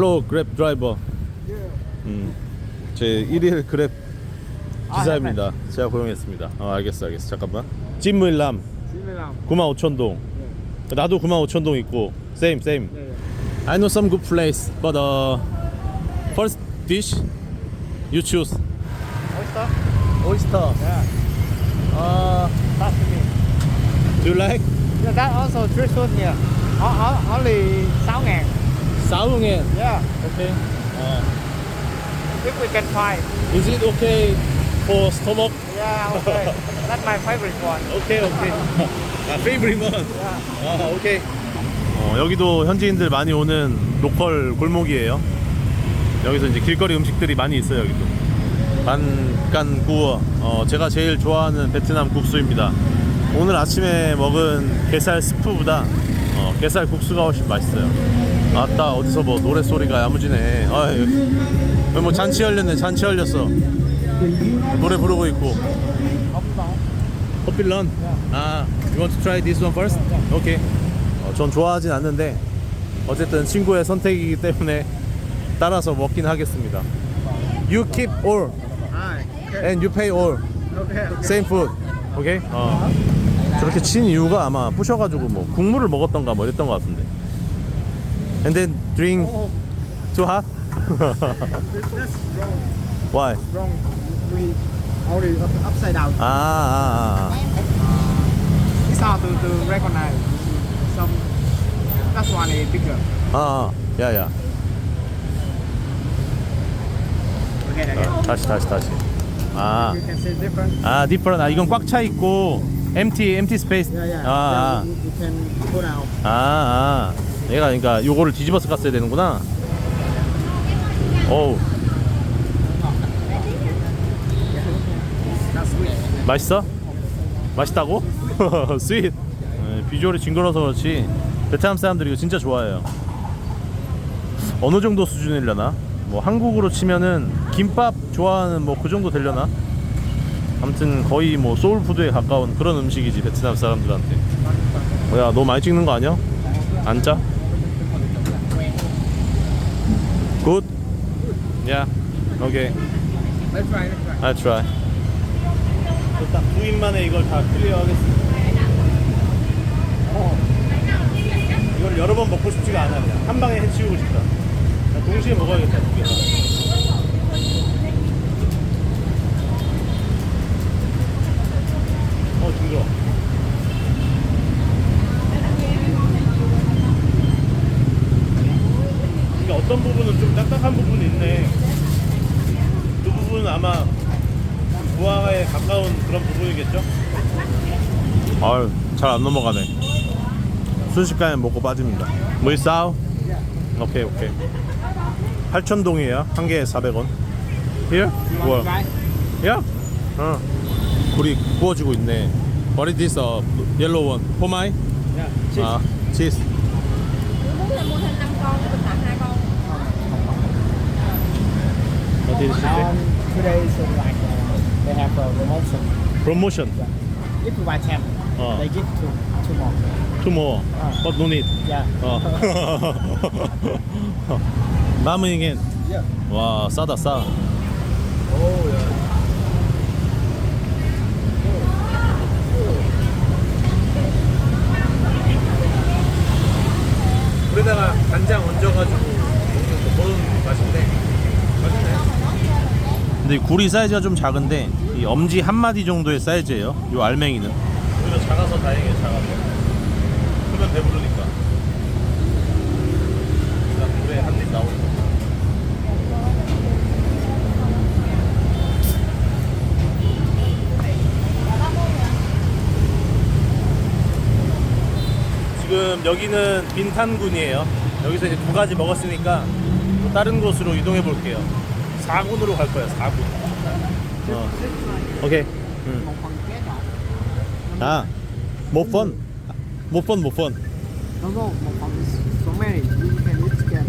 그랩 드라이버. 음. 제 1일 그랩 기사입니다. 제가 고용했습니다. 어, 알겠어, 알겠어. 잠깐만. 찐무일남 9만 5천 동. 나도 9만 5천 동 있고. Same, same. I know some good place, but uh, first dish you choose. Oyster? Oyster. Yeah. Uh, That's me. do you like? Yeah, that also three food here. Only 6 ngàn. Saungen. Yeah. Okay. Uh, If we can find. is it okay for stomach? Yeah, okay. That's my favorite one. 오케이 오케이. 아 페이브릿 원. Yeah. 아 오케이. 어, 여기도 현지인들 많이 오는 로컬 골목이에요. 여기서 이제 길거리 음식들이 많이 있어요 여기도. 반깐 구워. 어, 제가 제일 좋아하는 베트남 국수입니다. 오늘 아침에 먹은 게살 스프보다 어, 게살 국수가 훨씬 맛있어요. 아따 어디서 뭐 노래 소리가 야무지네. 아, 여기 뭐 잔치 열렸네. 잔치 열렸어. 노래 부르고 있고. 커피런? 아, you want to try this one first? 오케이. 어, 전 좋아하진 않는데 어쨌든 친구의 선택이기 때문에 따라서 먹긴 하겠습니다. You keep all and you pay all same food. 오케이? 어. 저렇게 친 이유가 아마 부셔가지고 뭐 국물을 먹었던가 뭐 이랬던 것 같은데. And then drink too hot? That's wrong. Why? Wrong. We up- upside down. 아, 아, 아. It's hard to, to recognize. Some. That one is bigger. 아, 아. 야, 야. Again. 어, 다시, 다시, 다시. 아. You can see different. 아, 디퍼런. 아, 이건 꽉 차 있고 empty, empty space. Yeah, yeah. 아, Then you, you can pull out. 아, 아, 아. 얘가 그러니까 요거를 뒤집어서 갔어야 되는구나. 어우. 맛있어? 맛있다고? 스윗. 네, 비주얼이 징그러서 그렇지. 베트남 사람들이 이거 진짜 좋아해요. 어느 정도 수준이려나? 뭐 한국으로 치면은 김밥 좋아하는 뭐 그 정도 되려나? 아무튼 거의 뭐 소울푸드에 가까운 그런 음식이지 베트남 사람들한테. 뭐야, 너무 많이 찍는 거 아니야? 안 짜? 굿. 야. 오케이. Let's try, let's try. I try. 일단 9인 만에 이걸 다 클리어하겠습니다. 어. 이걸 여러 번 먹고 싶지가 않아 그냥 한 방에 해치우고 싶다. 나 동시에 먹어야겠다. 두 개. 다. 어 징그러. 이게 어떤 부분은 좀 딱딱한 부분이 있네. 그 부분은 아마 무화과에 가까운 그런 부분이겠죠? 아유, 잘 안 넘어가네. 순식간에 먹고 빠집니다. 뭐 싸우? 오케이, 오케이. 8,000동이에요. 한 개에 400원. Here? Try? Yeah? 어. 굴이 구워지고 있네. What is this? Uh, yellow one. For my? Yeah. Cheese. 아, cheese. muốn là mua thêm 5 con mình tặng hai con What is Um, today is uh, like uh, they have a promotion. Promotion. If you buy 10, Oh. they give two, two more. Two more. Ah. But no need. Yeah. 어. 마무잉엔 Yeah. 와 싸다 싸. Oh, yeah. 물에다가 간장 얹어가지고 먹는 맛인데 맛있네. 근데 이 굴이 사이즈가 좀 작은데 이 엄지 한 마디 정도의 사이즈예요. 이 알맹이는. 오히려 작아서 다행이에요. 작아서. 크면 배부르니까. 일단 물에 한 입 나오는 거. 지금 여기는 빈탄군이에요. 여기서 이제 두 가지 먹었으니까 또 다른 곳으로 이동해 볼게요. 4군으로 갈 거야. 4군. 어. 오케이. 응. 아, 못 펀. 못 펀, 못 펀. No, no, một phần is so many. You can eat chicken.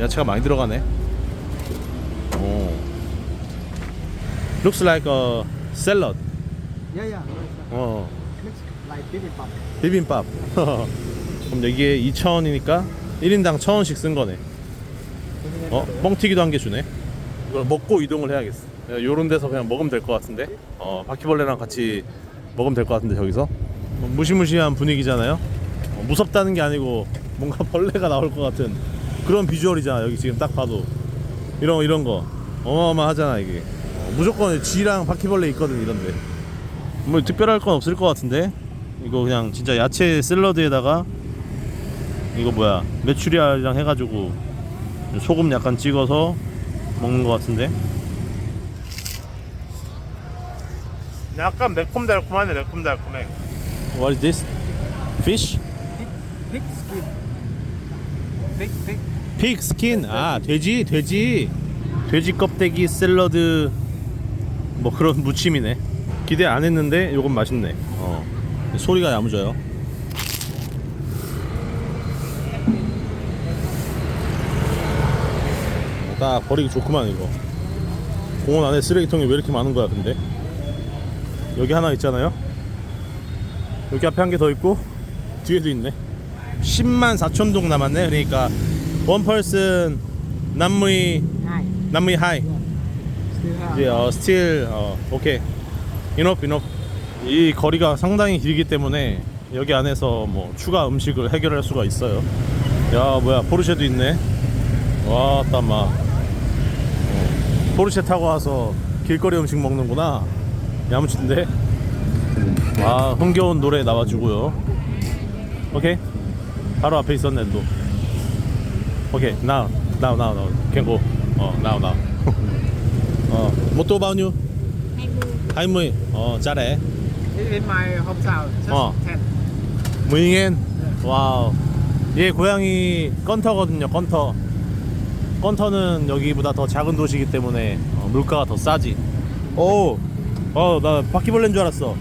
야채가 많이 들어가네. 오. Looks like a salad. Yeah, yeah. 어. Looks like bibimbap. 비빔밥. 그럼 여기에 2,000원이니까 1인당 1,000원씩 쓴 거네. 어 뻥튀기도 한 개 주네 이걸 먹고 이동을 해야겠어 요런 데서 그냥 먹으면 될 것 같은데 어 바퀴벌레랑 같이 먹으면 될 것 같은데 저기서? 어, 무시무시한 분위기잖아요. 어, 무섭다는 게 아니고 뭔가 벌레가 나올 것 같은 그런 비주얼이잖아 여기 지금 딱 봐도. 이런 이런 거. 어마어마하잖아 이게. 어, 무조건 쥐랑 바퀴벌레 있거든 이런데. 뭐 특별할 건 없을 것 같은데? 이거 그냥 진짜 야채 샐러드에다가 이거 뭐야 메추리알이랑 해가지고 소금 약간 찍어서 먹는 것 같은데 약간 매콤달콤하네 매콤달콤해. What is this? Fish? Pig skin. Pig, pig. 픽 스킨 아 돼지 돼지. 돼지 껍데기 샐러드. 뭐 그런 무침이네. 기대 안 했는데 요건 맛있네. 어. 소리가 야무져요. 어, 딱 버리기 좋구만 이거. 공원 안에 쓰레기통이 왜 이렇게 많은 거야 근데 여기 하나 있잖아요. 여기 앞에 한 개 더 있고 뒤에도 있네. 10만 4천 동 남았네. 그러니까 원 펄슨 남무이. 남무이 하이. Still have. 이제 어 스틸 어 오케이. 이노프 이노프 이 거리가 상당히 길기 때문에 여기 안에서 뭐 추가 음식을 해결할 수가 있어요. 야 뭐야 포르쉐도 있네. 와 따마 어, 포르쉐 타고 와서 길거리 음식 먹는구나 야무친데? 와 흥겨운 노래 나와주고요. 오케이. 바로 앞에 있었네 또. 오케이. now now now now can go 어 now now 어. hai mươi 하이무이. 어 잘해. In, in my hometown, just Oh. 10. 무잉엔? 와우. 얘 고향이 건터거든요 건터. 건터는 여기보다 더 작은 도시이기 때문에 어, 물가가 더 싸지. 오 어 나 바퀴벌레인 줄 알았어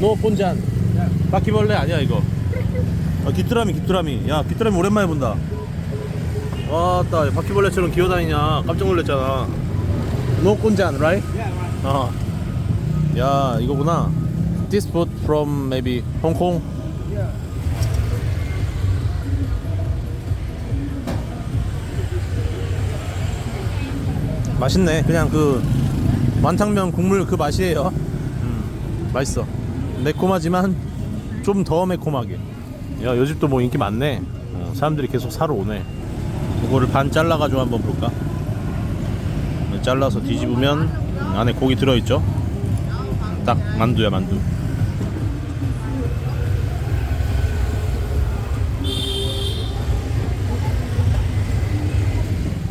노 본잔 바퀴벌레 아니야 이거 아, 귀뚜라미 귀뚜라미 야 귀뚜라미 오랜만에 본다 와 따 바퀴벌레처럼 기어다니냐 깜짝 놀랐잖아 노 꼰잔 right? 어. 야 이거구나 This food from maybe Hong Kong. 맛있네. 그냥 그 완탕면 국물 그 맛이에요. 음, 맛있어. 매콤하지만 좀 더 매콤하게. 야, 요 집도 뭐 인기 많네. 어, 사람들이 계속 사러 오네. 이거를 반 잘라가지고 한번 볼까? 네, 잘라서 뒤집으면 안에 고기 들어있죠? 딱 만두야, 만두.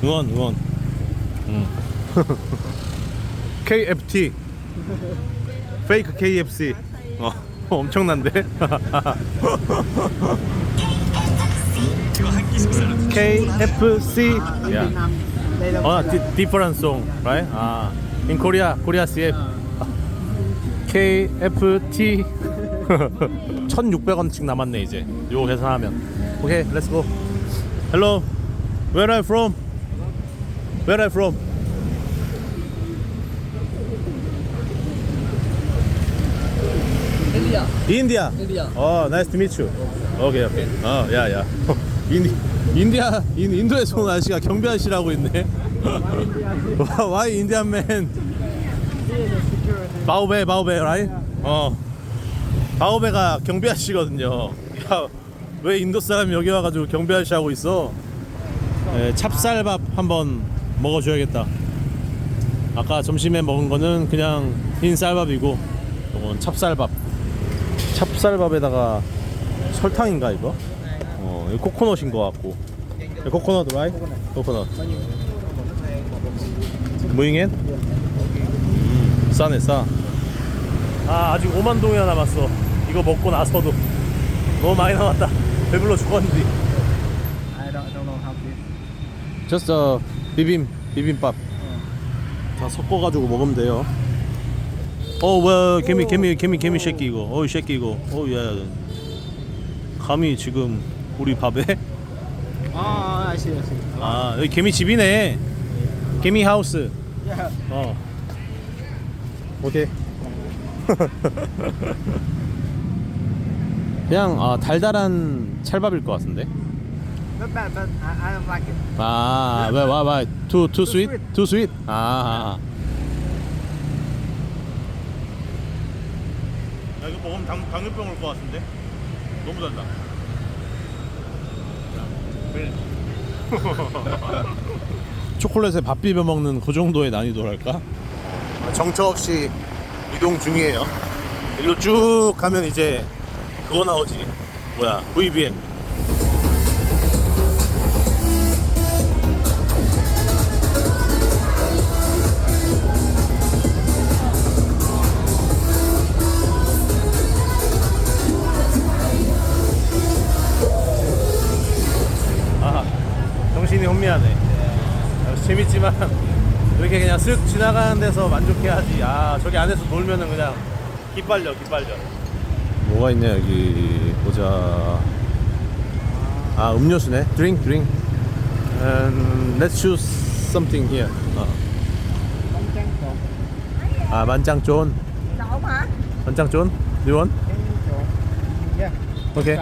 응원, 응원. 음. KFT 페이크 KFC 어 엄청난데 KFC 어 different song right 아 in Korea Korea CF KFT 1,600원씩 남았네 이제 요거 계산하면 오케이 let's go hello where are you from where are you from India. India. Oh, nice to meet you. Okay, okay. 어, 야, 야. 인 인디아 인 인도에서 온 아저씨가 경비 아저씨라고 있네. Why Indian man? 바오베, 바오베, right? 어. 바오베가 경비 아저씨거든요. 야, 왜 인도 사람이 여기 와가지고 경비 아저씨 하고 있어? 예, 찹쌀밥 한번 먹어줘야겠다. 아까 점심에 먹은 거는 그냥 흰 쌀밥이고, 이건 찹쌀밥. 찹쌀밥에다가 설탕인가 이거? 어, 이거 코코넛인 것 같고. 이거 코코넛, right? 코코넛. 무잉엔? 음, 싸네 싸. 아 아직 5만 동이나 남았어. 이거 먹고 나서도 너무 많이 남았다. 배불러 죽었는데. I don't, don't know how to. Just a 비빔 비빔밥. 다 섞어가지고 먹으면 돼요. 어, 왜 개미 개미 개미 개미 새끼 이거. 어이 새끼 이거. 어, 야. 감히 지금 우리 밥에? Oh, I see, I see. 아 여기 개미 집이네. 개미 하우스. Yeah. 어. 오케이. 그냥 아, 달달한 찰밥일 것 같은데. Not bad, but I, I don't like it. 아, 왜, 와, 와, too, too sweet? sweet. too sweet? 아, 아. 야, 이거 먹으면 당, 당뇨병 올 것 같은데? 너무 달다. 초콜릿에 밥 비벼 먹는 그 정도의 난이도랄까? 정처 없이 이동 중이에요. 일로 쭉 가면 이제 그거 나오지. 뭐야, VBM. 재밌지만 이렇게 그냥 쓱 지나가는 데서 만족해야지. 아, 저기 안에서 놀면은 그냥 기빨려, 기빨려. 뭐가 있냐 여기 보자. 아, 음료수네. Drink, drink. And let's choose something here. 어. 아, hả? want? Trắng trộn. Yeah. 오케이.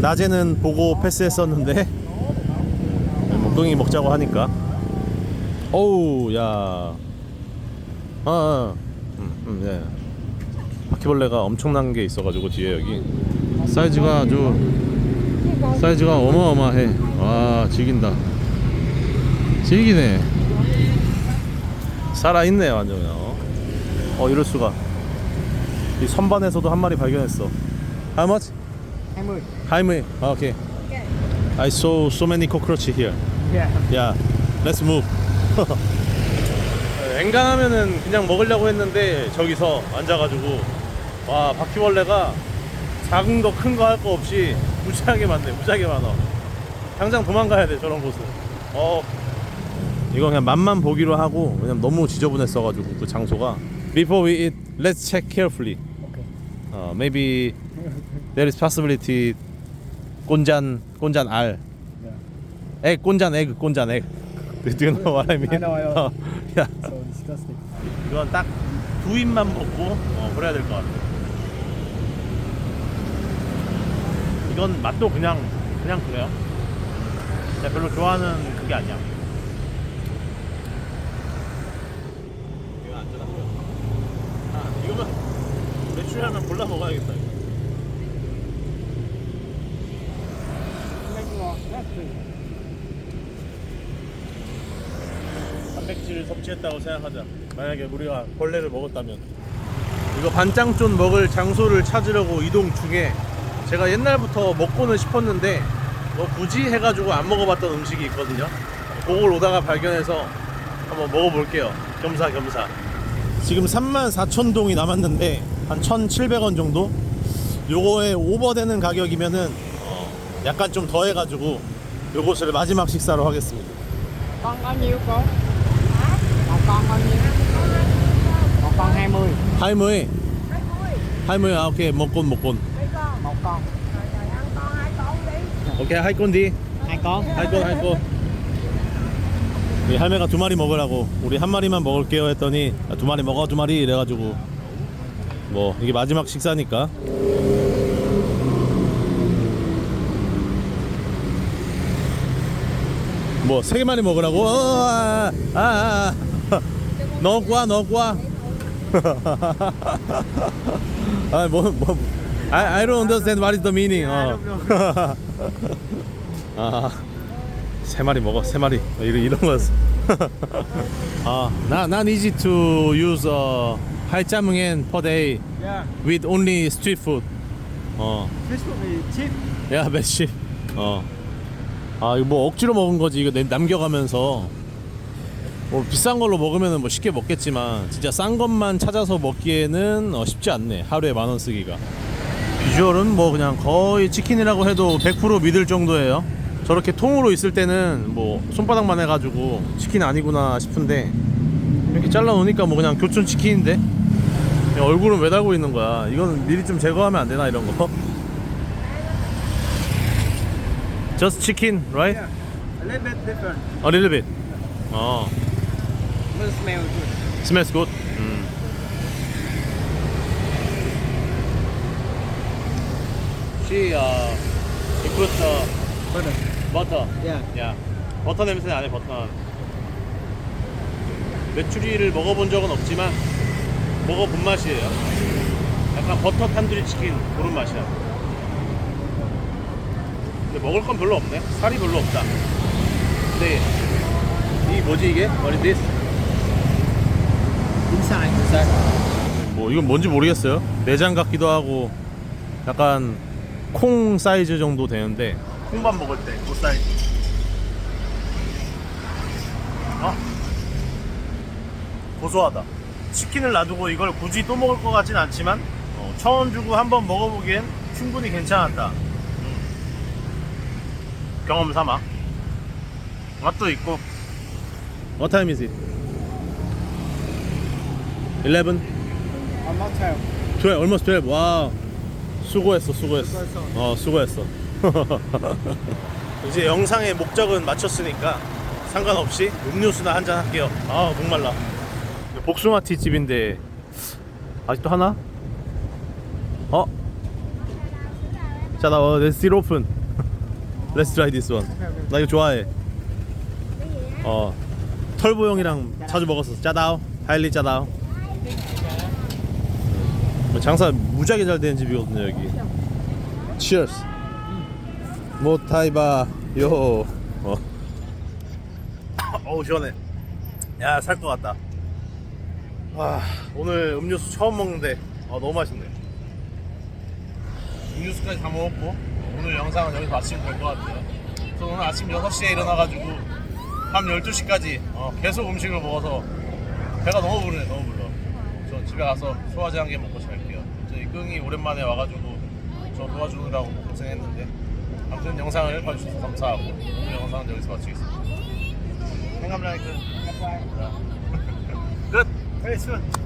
낮에는 보고 패스했었는데 목동이 먹자고 하니까 어우 야 아, 아. 음, 음, 예. 바퀴벌레가 엄청난 게 있어가지고 뒤에 여기 사이즈가 아주 사이즈가 어마어마해 와 즐긴다 즐기네 살아있네 완전 어, 어 이럴 수가 이 선반에서도 한 마리 발견했어 How much? 20. Hi, me. Okay. I saw so many cockroach here. Yeah. Yeah, let's move. 엔간하면은 그냥 먹으려고 했는데 저기서 앉아가지고 와 바퀴벌레가 작은 거 큰 거 할 거 없이 무지하게 많네 무지하게 많아 당장 도망가야 돼 저런 곳은 어 이거 그냥 맛만 보기로 하고 왜냐면 너무 지저분했어가지고 그 장소가 Before we eat, let's check carefully Okay. uh, maybe there is possibility 꼰잔 꼰잔 알. Egg 꼰잔 egg 꼰잔 egg do you know what I mean? I know, I know. 어, 야, So disgusting. 이건 딱 두 입만 먹고 어, 그래야 될 것 같아 이건 맛도 그냥 그냥 그래요 제가 별로 좋아하는 그게 아니야 이거 안전하고요 아 이거만 매출하면 골라 먹어야겠다 이거. Make more. That's good. 단백질을 섭취했다고 생각하자. 만약에 우리가 벌레를 먹었다면. 이거 반짱쫀 먹을 장소를 찾으려고 이동 중에 제가 옛날부터 먹고는 싶었는데 뭐 굳이 해가지고 안 먹어봤던 음식이 있거든요. 그걸 오다가 발견해서 한번 먹어볼게요. 겸사겸사. 지금 34,000동이 남았는데 한 1,700원 정도? 요거에 오버되는 가격이면은 어, 약간 좀 더해가지고 요것을 마지막 식사로 하겠습니다. Nhiêu cô? Một con bao nhiêu? Một con 20. 할머니 할머니 아 오케이 먹곤 먹곤 Mấy con? Một con. Ăn con hai con đi. 할 건디 Hai con. 할건 할건 우리 할매가 두 마리 먹으라고 우리 한 마리만 먹을게요 했더니 아, 두 마리 먹어 두 마리 이래가지고 뭐 이게 마지막 식사니까 뭐세 개만이 먹으라고 어, 아, 아, 아, 아. 넣어과 넣어과 아 뭐 뭐 I, I don't understand what is the meaning 어. 아, 세 마리 먹어, 세 마리. 뭐 이런 이런 거였어. 아, 나, 난 easy to use uh, 8자뭉엔 per day Yeah. with only street food. 어, This will be cheap. 야, 몇 시? 어. 아, 이거 뭐 억지로 먹은 거지. 이거 내- 남겨가면서. 뭐 비싼 걸로 먹으면 뭐 쉽게 먹겠지만 진짜 싼 것만 찾아서 먹기에는 어, 쉽지 않네. 하루에 만 원 쓰기가. 비주얼은 뭐 그냥 거의 치킨이라고 해도 100% 믿을 정도예요. 저렇게 통으로 있을 때는 뭐 손바닥만 해가지고 치킨 아니구나 싶은데 이렇게 잘라 놓으니까 뭐 그냥 교촌 치킨인데 얼굴은 왜 달고 있는 거야? 이건 미리 좀 제거하면 안 되나 이런 거? Just chicken, right? Yeah. A little bit different. A little bit. 어, Will smell good. smells good. 음. She uh, he put uh, butter. 버터. Yeah. 야, 버터 냄새 나네, 버터. 메추리를 먹어본 적은 없지만 먹어본 맛이에요. 약간 버터 탄두리 치킨 그런 맛이야. 근데 먹을 건 별로 없네. 살이 별로 없다. 근데 이 뭐지 이게? What is this? Inside. 뭐 이건 뭔지 모르겠어요. 내장 같기도 하고 약간 콩 사이즈 정도 되는데 콩밥 먹을 때 그 사이즈. 어? 고소하다. 치킨을 놔두고 이걸 굳이 또 먹을 것 같진 않지만 어, 천원 주고 한번 먹어보기엔 충분히 괜찮았다. 음. 경험 삼아. 맛도 있고. What time is it? 11? Almost 12. 12, almost 12. 와, 수고했어, 수고했어. 수고했어. 어, 수고했어. 이제 영상의 목적은 마쳤으니까 상관없이 음료수나 한잔 할게요. 아, 목말라. 복숭아티 집인데 아직도 하나? 어? 자, 나 어, let's still open. Let's try this one. 나 이거 좋아해. 어, 털보 형이랑 자주 먹었어. 짜다오, 하일리 짜다오. 뭐 장사 무지하게 잘 되는 집이거든요 여기. Cheers. 모타이바 요. 어. 어우 시원해. 야 살 것 같다. 와 오늘 음료수 처음 먹는데 아 너무 맛있네. 음료수까지 다 먹었고 오늘 영상은 여기서 마치면 될 것 같아요. 저 오늘 아침 6시에 일어나가지고 밤 12시까지 어, 계속 음식을 먹어서 배가 너무 부르네 너무 불러. 저 집에 가서 소화제 한 개 먹고 잘게요. 저희 끙이 오랜만에 와가지고 저 도와주느라고 고생했는데 아무튼 영상을 봐주셔서 감사하고 오늘 영상은 여기서 마치겠습니다. 행감라이크 끝. Soon.